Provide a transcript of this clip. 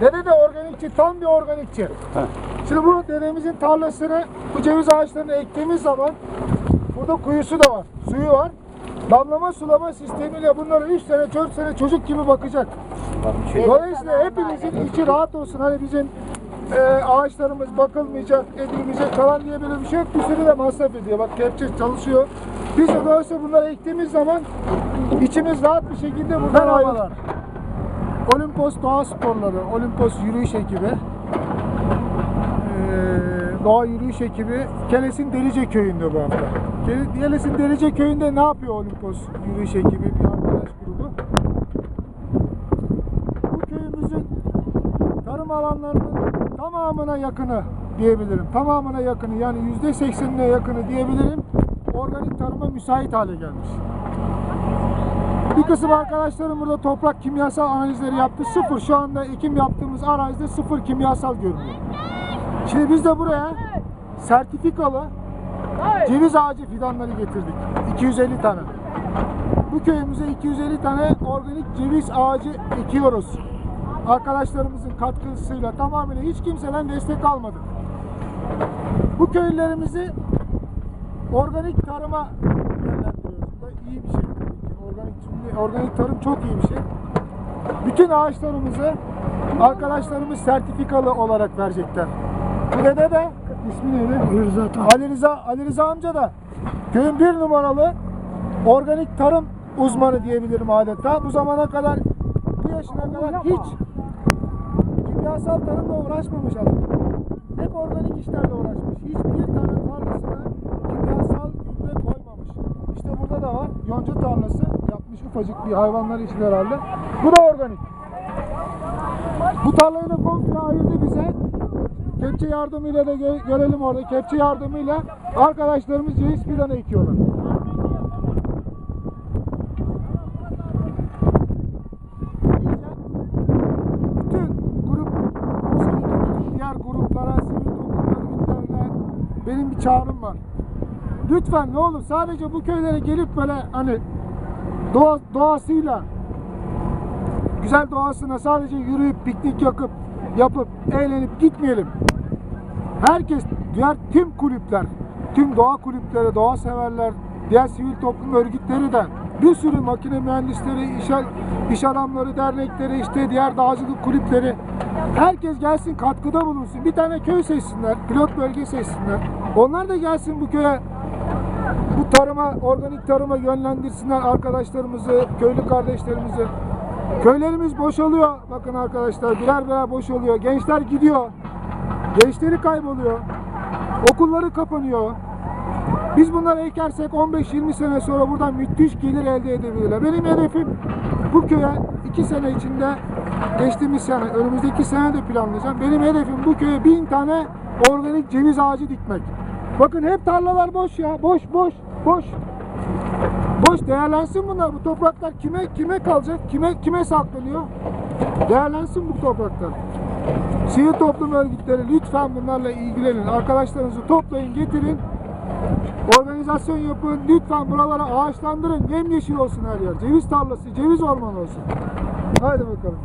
Dede de organikçi, tam bir organikçi. Şimdi bu dedemizin tarlasını, bu ceviz ağaçlarını ektiğimiz zaman burada kuyusu da var, suyu var. Damlama sulama sistemiyle bunları 3 sene, 4 sene çocuk gibi bakacak. Dolayısıyla hepimizin içi rahat olsun. Hani bizim e, ağaçlarımız bakılmayacak, edilmeyecek falan diye böyle bir şey yok. Bir sürü de masraf ediyor. Bak kepçe çalışıyor. Biz de dolayısıyla bunları ektiğimiz zaman içimiz rahat bir şekilde buradan ayrılır. Olimpos Doğa Sporları, Olimpos Yürüyüş Ekibi, Doğa Yürüyüş Ekibi Keles'in Delice Köyü'nde bu hafta. Kele- Keles'in Delice Köyü'nde ne yapıyor Olimpos Yürüyüş Ekibi bir arkadaş grubu? Bu köyümüzün tarım alanlarının tamamına yakını diyebilirim. Tamamına yakını yani yüzde seksenine yakını diyebilirim. Organik tarıma müsait hale gelmiş. Bir kısım arkadaşlarım burada toprak kimyasal analizleri yaptı. Sıfır. Şu anda ekim yaptığımız arazide sıfır kimyasal görünüyor. Şimdi biz de buraya sertifikalı ceviz ağacı fidanları getirdik. 250 tane. Bu köyümüze 250 tane organik ceviz ağacı ekiyoruz. Arkadaşlarımızın katkısıyla tamamıyla hiç kimseden destek almadık. Bu köylerimizi organik tarıma yönlendiriyoruz. Bu da iyi bir şey. Organik, organik tarım çok iyi bir şey. Bütün ağaçlarımızı arkadaşlarımız sertifikalı olarak verecekler. Bu dede de ismi neydi? Ali Rıza Ali Rıza, Ali Rıza amca da köyün bir numaralı organik tarım uzmanı diyebilirim adeta. Bu zamana kadar bu yaşına kadar hiç kimyasal tarımla uğraşmamış adam. Hep organik işlerle uğraşmış. Hiçbir tane tarlasına kimyasal gübre koymamış. İşte burada da var. Yonca tarlası yapmış ufacık bir hayvanlar için herhalde. Bu da organik. Bu tarlayı da komple ayırdı bize. Kepçe yardımıyla da gö- görelim orada. Kepçe yardımıyla arkadaşlarımız ceviz fidanı ekiyorlar. bütün grup diğer gruplara, sivil toplum benim bir çağrım var. Lütfen ne olur sadece bu köylere gelip böyle hani doğa, doğasıyla güzel doğasına sadece yürüyüp piknik yapıp yapıp eğlenip gitmeyelim. Herkes, diğer tüm kulüpler, tüm doğa kulüpleri, doğa severler, diğer sivil toplum örgütleri de bir sürü makine mühendisleri, iş, iş adamları, dernekleri, işte diğer dağcılık kulüpleri herkes gelsin katkıda bulunsun. Bir tane köy seçsinler, pilot bölge seçsinler. Onlar da gelsin bu köye bu tarıma, organik tarıma yönlendirsinler arkadaşlarımızı, köylü kardeşlerimizi. Köylerimiz boşalıyor. Bakın arkadaşlar birer birer boşalıyor. Gençler gidiyor. Gençleri kayboluyor. Okulları kapanıyor. Biz bunları ekersek 15-20 sene sonra buradan müthiş gelir elde edebilirler. Benim hedefim bu köye 2 sene içinde geçtiğimiz sene, önümüzdeki sene de planlayacağım. Benim hedefim bu köye 1000 tane organik ceviz ağacı dikmek. Bakın hep tarlalar boş ya. Boş boş boş. Boş değerlensin bunlar. Bu topraklar kime kime kalacak? Kime kime saklanıyor? Değerlensin bu topraklar. Sivil toplum örgütleri lütfen bunlarla ilgilenin. Arkadaşlarınızı toplayın, getirin. Organizasyon yapın. Lütfen buralara ağaçlandırın. Yemyeşil olsun her yer. Ceviz tarlası, ceviz ormanı olsun. Haydi bakalım.